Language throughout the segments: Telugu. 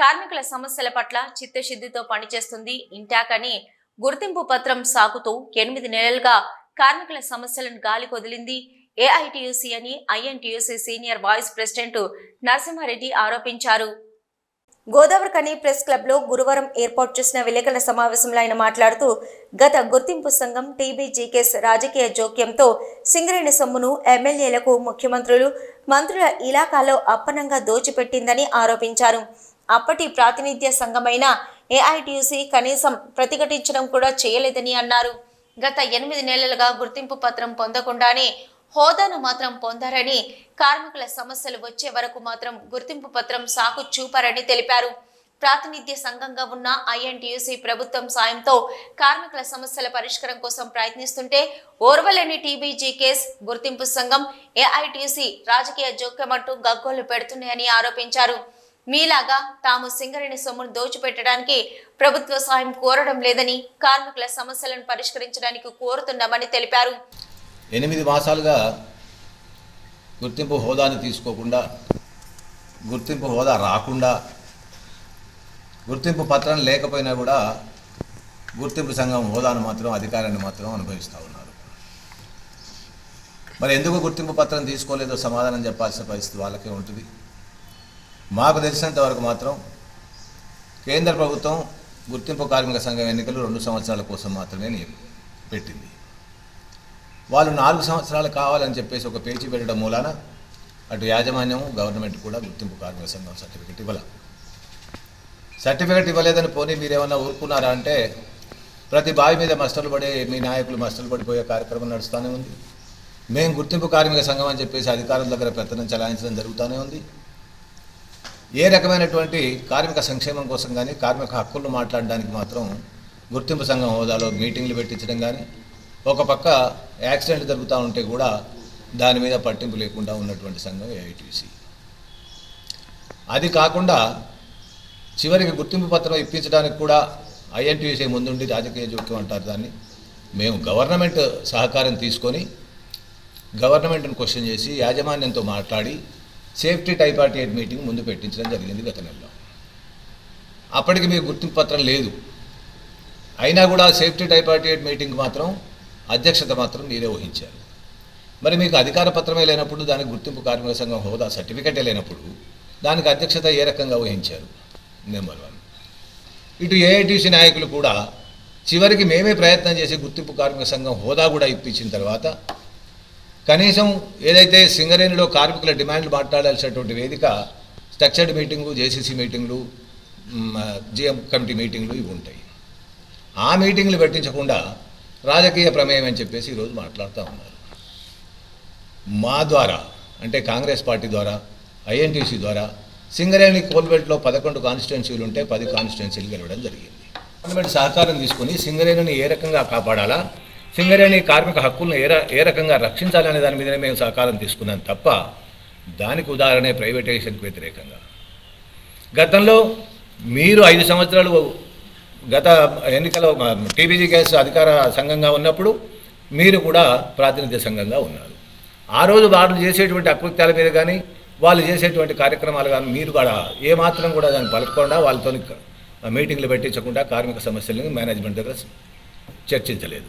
కార్మికుల సమస్యల పట్ల చిత్తశుద్ధితో పనిచేస్తుంది ఇంటాక్ అని గుర్తింపు పత్రం సాగుతూ ఎనిమిది నెలలుగా కార్మికుల సమస్యలను గాలి కొదిలింది. ఏఐటియుసి అని INTUC senior vice president Narasimhareddy ఆరోపించారు. గోదావరికని ప్రెస్ క్లబ్లో గురువారం ఏర్పాటు చేసిన విలేకరుల సమావేశంలో ఆయన మాట్లాడుతూ గత గుర్తింపు సంఘం టీబీజీకేస్ రాజకీయ జోక్యంతో సింగరేణి సొమ్మును ఎమ్మెల్యేలకు ముఖ్యమంత్రులు మంత్రుల ఇలాకాలో అప్పనంగా దోచిపెట్టిందని ఆరోపించారు. అప్పటి ప్రాతినిధ్య సంఘమైన ఏఐటియుసి కనీసం ప్రతిఘటించడం కూడా చేయలేదని అన్నారు. గత ఎనిమిది నెలలుగా గుర్తింపు పత్రం పొందకుండానే హోదాను మాత్రం పొందారని కార్మికుల సమస్యలు వచ్చే వరకు మాత్రం గుర్తింపు పత్రం సాకు చూపారని తెలిపారు. ప్రాతినిధ్య సంఘంగా ఉన్న ఐఎన్టీయూసీ ప్రభుత్వం సాయంతో కార్మికుల సమస్యల పరిష్కారం కోసం ప్రయత్నిస్తుంటే ఓర్వలేని టీబీజీ కేస్ గుర్తింపు సంఘం ఏఐటీసీ రాజకీయ జోక్యమంటూ గగ్గోలు పెడుతున్నాయని ఆరోపించారు. మీలాగా తాము సింగరేణి సొమ్మును దోచిపెట్టడానికి ప్రభుత్వ సహాయం కోరడం లేదని కార్మికుల సమస్యలను పరిష్కరించడానికి కోరుతున్నామని తెలిపారు. ఎనిమిది మాసాలుగా గుర్తింపు హోదాని తీసుకోకుండా గుర్తింపు హోదా రాకుండా గుర్తింపు పత్రం లేకపోయినా కూడా గుర్తింపు సంఘం హోదాను మాత్రం అధికారాన్ని మాత్రం అనుభవిస్తూ ఉన్నారు. మరి ఎందుకు గుర్తింపు పత్రం తీసుకోలేదో సమాధానం చెప్పాల్సిన పరిస్థితి వాళ్ళకే ఉంటుంది. మాకు తెలిసినంత వరకు మాత్రం కేంద్ర ప్రభుత్వం గుర్తింపు కార్మిక సంఘం ఎన్నికలు రెండు సంవత్సరాల కోసం మాత్రమే పెట్టింది. వాళ్ళు నాలుగు సంవత్సరాలు కావాలని చెప్పేసి ఒక పేచీ పెట్టడం మూలాన అటు యాజమాన్యం గవర్నమెంట్ కూడా గుర్తింపు కార్మిక సంఘం సర్టిఫికెట్ ఇవ్వాల. సర్టిఫికెట్ ఇవ్వలేదని పోనీ మీరేమన్నా ఊరుకున్నారా అంటే ప్రతి బావి మీద మస్టర్లు పడే మీ నాయకులు మస్టర్లు పడిపోయే కార్యక్రమం నడుస్తూనే ఉంది. మేము గుర్తింపు కార్మిక సంఘం అని చెప్పేసి అధికారుల దగ్గర పెత్తనం చలాయించడం జరుగుతూనే ఉంది. ఏ రకమైనటువంటి కార్మిక సంక్షేమం కోసం కానీ కార్మిక హక్కులను మాట్లాడడానికి మాత్రం గుర్తింపు సంఘం హోదాలో మీటింగ్లు పెట్టించడం కానీ ఒక పక్క యాక్సిడెంట్ జరుగుతూ ఉంటే కూడా దాని మీద పట్టింపు లేకుండా ఉన్నటువంటి సంఘం ఏఐటీసీ. అది కాకుండా చివరికి గుర్తింపు పత్రం ఇప్పించడానికి కూడా ఐఎన్టీసీ ముందుండి రాజకీయ జోక్యం అంటారు దాన్ని. మేము గవర్నమెంట్ సహకారం తీసుకొని గవర్నమెంట్ను క్వశ్చన్ చేసి యాజమాన్యంతో మాట్లాడి సేఫ్టీ టైపార్టీ మీటింగ్ ముందు పెట్టించడం జరిగింది గత నెలలో అప్పటికి మీకు గుర్తింపు పత్రం లేదు. అయినా కూడా సేఫ్టీ టైపార్టీ మీటింగ్ మాత్రం అధ్యక్షత మాత్రం మీరే వహించారు. మరి మీకు అధికార పత్రమే లేనప్పుడు దానికి గుర్తింపు కార్మిక సంఘం హోదా సర్టిఫికెటే లేనప్పుడు దానికి అధ్యక్షత ఏ రకంగా వహించారు? Number one. ఇటు ఏఐటీసీ నాయకులు కూడా చివరికి మేమే ప్రయత్నం చేసి గుర్తింపు కార్మిక సంఘం హోదా కూడా ఇప్పించిన తర్వాత కనీసం ఏదైతే సింగరేణిలో కార్మికుల డిమాండ్లు మాట్లాడాల్సినటువంటి వేదిక స్ట్రక్చర్డ్ మీటింగు జేసీసీ మీటింగ్లు జిఎం కమిటీ మీటింగ్లు ఇవి ఉంటాయి. ఆ మీటింగ్లు పెట్టించకుండా రాజకీయ ప్రమేయం అని చెప్పేసి ఈరోజు మాట్లాడుతూ ఉన్నారు. మా ద్వారా అంటే కాంగ్రెస్ పార్టీ ద్వారా ఐఎన్టీసీ ద్వారా సింగరేణి కోల్బెల్ట్లో పదకొండు కాన్స్టిట్యున్సీలు ఉంటే పది కాన్స్టిట్యున్సీలు గెలవడం జరిగింది. గవర్నమెంట్ సహకారం తీసుకొని సింగరేణిని ఏ రకంగా కాపాడాలా? సింగరేణి కార్మిక హక్కులను ఏ ఏ రకంగా రక్షించాలనే దాని మీదనే మేము సహకారం తీసుకున్నాం తప్ప దానికి ఉదాహరణే ప్రైవేటైజేషన్కి వ్యతిరేకంగా. గతంలో మీరు ఐదు సంవత్సరాలు గత ఎన్నికలో టీబీజీ గ్యాస్ అధికార సంఘంగా ఉన్నప్పుడు మీరు కూడా ప్రాతినిధ్య సంఘంగా ఉన్నారు. ఆ రోజు వాళ్ళు చేసేటువంటి అకృత్యాల మీద కానీ వాళ్ళు చేసేటువంటి కార్యక్రమాలు కానీ మీరు కూడా ఏమాత్రం కూడా దాన్ని పలకకుండా వాళ్ళతో మీటింగ్లు పెట్టించకుండా కార్మిక సమస్యలను మేనేజ్మెంట్ దగ్గర చర్చించలేదు.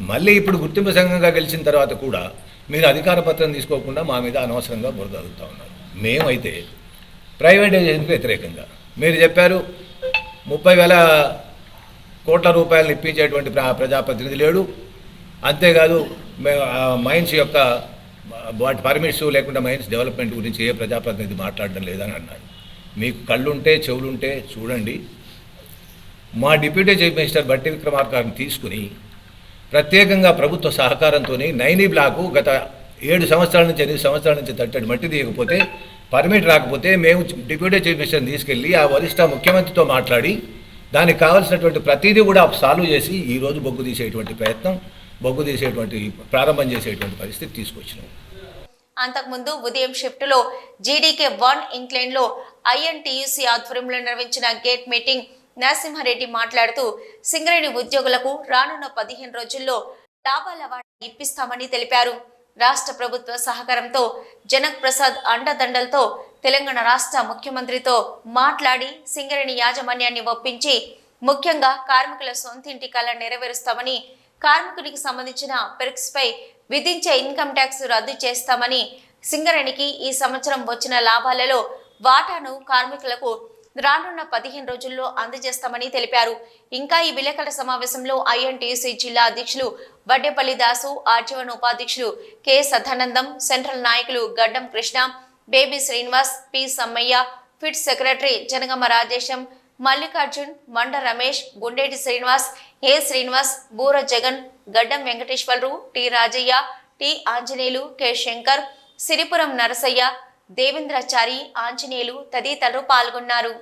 మళ్ళీ ఇప్పుడు గుర్తింపు సంఘంగా గెలిచిన తర్వాత కూడా మీరు అధికార పత్రం తీసుకోకుండా మా మీద అనవసరంగా బురద అడుగుతూ ఉన్నారు. మేమైతే ప్రైవేటైజేషన్కి వ్యతిరేకంగా. మీరు చెప్పారు ముప్పై వేల కోట్ల రూపాయలను ఇప్పించేటువంటి ప్ర- ప్రజాప్రతినిధి లేడు. అంతేకాదు మైన్స్ యొక్క వాటి పర్మిట్స్ లేకుండా మైన్స్ డెవలప్మెంట్ గురించి ఏ ప్రజాప్రతినిధి మాట్లాడడం లేదని అన్నారు. మీకు కళ్ళుంటే చెవులుంటే చూడండి. మా డిప్యూటీ చీఫ్ మినిస్టర్ బట్టి విక్రమార్క తీసుకుని ప్రత్యేకంగా ప్రభుత్వ సహకారంతో నైనీ బ్లాకు గత ఏడు సంవత్సరాల నుంచి ఎనిమిది సంవత్సరాల నుంచి తట్టడి మట్టి తీయకపోతే పర్మిట్ రాకపోతే మేము డిప్యూటీ చీఫ్ మినిస్టర్ని తీసుకెళ్ళి ఆ వరిష్ట ముఖ్యమంత్రితో మాట్లాడి దానికి కావాల్సినటువంటి ప్రతిదీ కూడా సాల్వ్ చేసి ఈరోజు బొగ్గు తీసేటువంటి ప్రయత్నం బొగ్గు తీసేటువంటి ప్రారంభం చేసేటువంటి పరిస్థితి తీసుకొచ్చినాం. అంతకుముందు ఉదయం షిఫ్ట్లో జీడీకే వన్ ఇంక్లైన్లో ఐఎన్టీయూసీ ఆధ్వర్యంలో నిర్వహించిన గేట్ మీటింగ్ నరసింహారెడ్డి మాట్లాడుతూ సింగరేణి ఉద్యోగులకు రానున్న పదిహేను రోజుల్లో లాభాల వాటా ఇప్పిస్తామని తెలిపారు. రాష్ట్ర ప్రభుత్వ సహకారంతో జనక్ ప్రసాద్ అండదండలతో తెలంగాణ రాష్ట్ర ముఖ్యమంత్రితో మాట్లాడి సింగరేణి యాజమాన్యాన్ని ఒప్పించి ముఖ్యంగా కార్మికుల సొంతింటి కళ నెరవేరుస్తామని కార్మికునికి సంబంధించిన పెర్క్స్ పై విధించే ఇన్కమ్ ట్యాక్స్ రద్దు చేస్తామని సింగరేణికి ఈ సంవత్సరం వచ్చిన లాభాలలో వాటాను కార్మికులకు రానున్న పదిహేను రోజుల్లో అందజేస్తామని తెలిపారు. ఇంకా ఈ విలేకరుల సమావేశంలో ఐఎన్టీసీ జిల్లా అధ్యక్షులు వడ్డేపల్లి దాసు ఆర్జీవన్ ఉపాధ్యక్షులు కె సదానందం సెంట్రల్ నాయకులు Gaddam Krishna Baby Srinivas P Sammaiah pit secretary Janagama Rajesham Mallikarjun Manda Ramesh Gundeti Srinivas A Srinivas Bura Jagan Gaddam Venkateswararao T Rajaiah T Anjaneyulu K Shankar Siripuram Narasaiah Devendrachari Anjaneyulu తదితరులు పాల్గొన్నారు.